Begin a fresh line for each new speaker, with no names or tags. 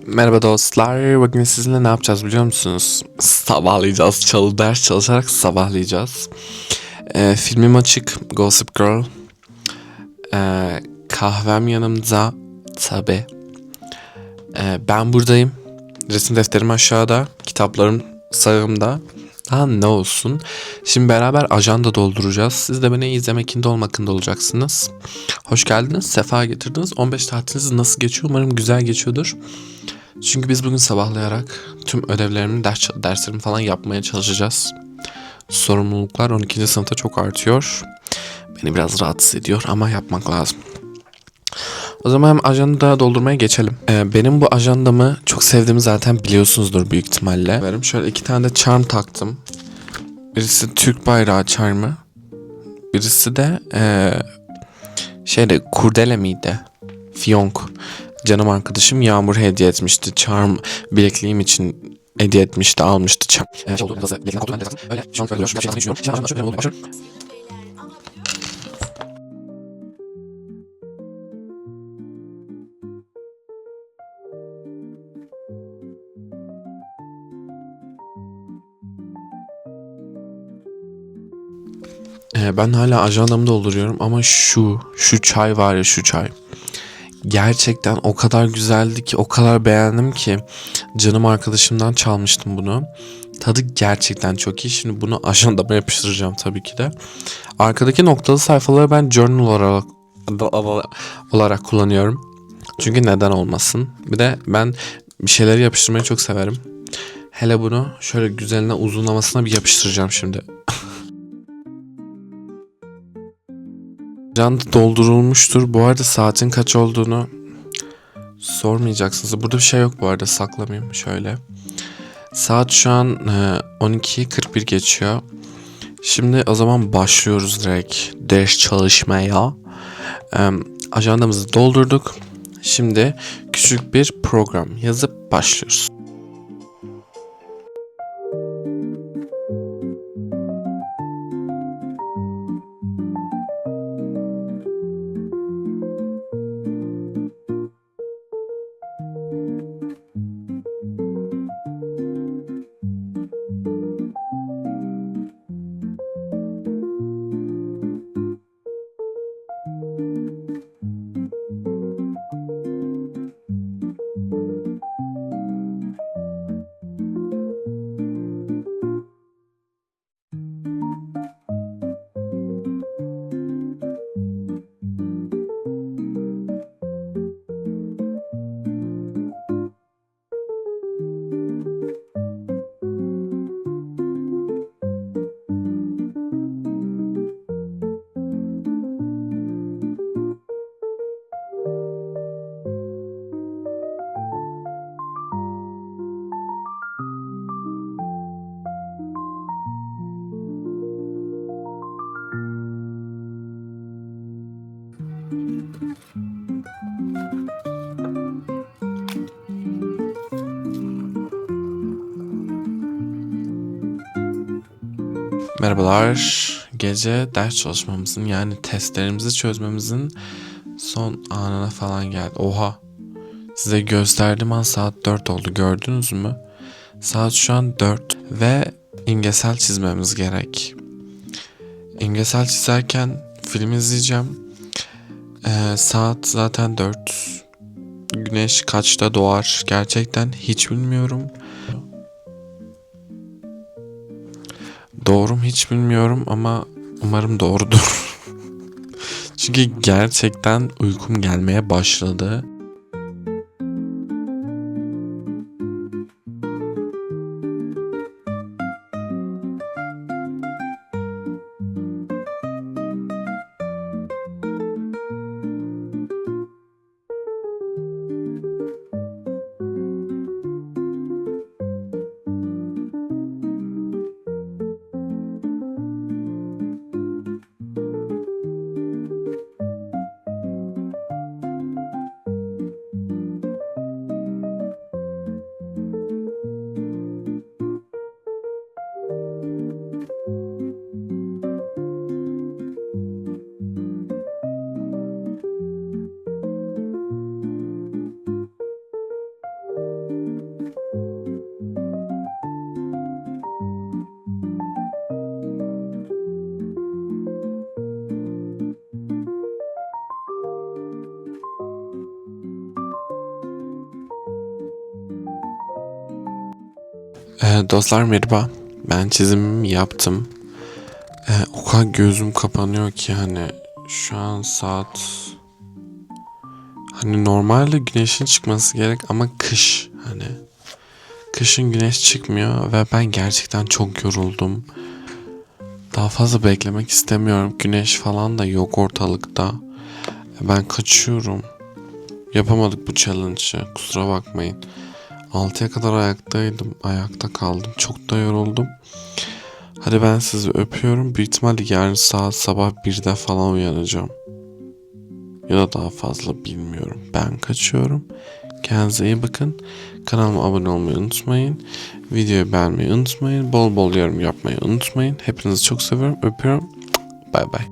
Merhaba dostlar. Bugün sizinle ne yapacağız biliyor musunuz? Sabahlayacağız. Çalı ders çalışarak sabahlayacağız. Ee, filmim açık. Gossip Girl. Ee, kahvem yanımda. Tabi. Ee, ben buradayım. Resim defterim aşağıda. Kitaplarım sağımda. Daha ne olsun. Şimdi beraber ajanda dolduracağız. Siz de beni izlemekinde olmakında olacaksınız. Hoş geldiniz. Sefa getirdiniz. 15 tatiliniz nasıl geçiyor? Umarım güzel geçiyordur. Çünkü biz bugün sabahlayarak tüm ödevlerimi, ders, derslerimi falan yapmaya çalışacağız. Sorumluluklar 12. sınıfta çok artıyor. Beni biraz rahatsız ediyor ama yapmak lazım. O zaman hem ajanda doldurmaya geçelim. Ee, benim bu ajandamı çok sevdiğimi zaten biliyorsunuzdur büyük ihtimalle. Şöyle iki tane de charm taktım. Birisi Türk bayrağı charmı. Birisi de ee, şeyde kurdele miydi? Fiyonk. Canım arkadaşım Yağmur hediye etmişti. Charm bilekliğim için hediye etmişti, almıştı. Charm. Ee, ben hala ajandamı dolduruyorum ama şu, şu çay var ya şu çay. Gerçekten o kadar güzeldi ki, o kadar beğendim ki. Canım arkadaşımdan çalmıştım bunu. Tadı gerçekten çok iyi. Şimdi bunu ajandama yapıştıracağım tabii ki de. Arkadaki noktalı sayfaları ben journal olarak olarak kullanıyorum. Çünkü neden olmasın. Bir de ben bir şeyleri yapıştırmayı çok severim. Hele bunu şöyle güzeline uzunlamasına bir yapıştıracağım şimdi. Can doldurulmuştur. Bu arada saatin kaç olduğunu sormayacaksınız. Burada bir şey yok bu arada saklamayayım şöyle. Saat şu an e, 12.41 geçiyor. Şimdi o zaman başlıyoruz direkt ders çalışmaya. E, ajandamızı doldurduk. Şimdi küçük bir program yazıp başlıyoruz. Merhabalar. Gece ders çalışmamızın yani testlerimizi çözmemizin son anına falan geldi. Oha. Size gösterdiğim an saat 4 oldu gördünüz mü? Saat şu an 4 ve imgesel çizmemiz gerek. İmgesel çizerken film izleyeceğim. Ee, saat zaten 4. Güneş kaçta doğar gerçekten hiç bilmiyorum. Doğru mu hiç bilmiyorum ama umarım doğrudur. Çünkü gerçekten uykum gelmeye başladı. Ee, dostlar merhaba. Ben çizimimi yaptım. Ee, o kadar gözüm kapanıyor ki hani şu an saat hani normalde güneşin çıkması gerek ama kış hani kışın güneş çıkmıyor ve ben gerçekten çok yoruldum. Daha fazla beklemek istemiyorum. Güneş falan da yok ortalıkta. Ben kaçıyorum. Yapamadık bu challenge'ı. Kusura bakmayın. 6'ya kadar ayaktaydım. Ayakta kaldım. Çok da yoruldum. Hadi ben sizi öpüyorum. Büyük ihtimalle yarın saat sabah 1'de falan uyanacağım. Ya da daha fazla bilmiyorum. Ben kaçıyorum. Kendinize iyi bakın. Kanalıma abone olmayı unutmayın. Videoyu beğenmeyi unutmayın. Bol bol yorum yapmayı unutmayın. Hepinizi çok seviyorum. Öpüyorum. Bay bay.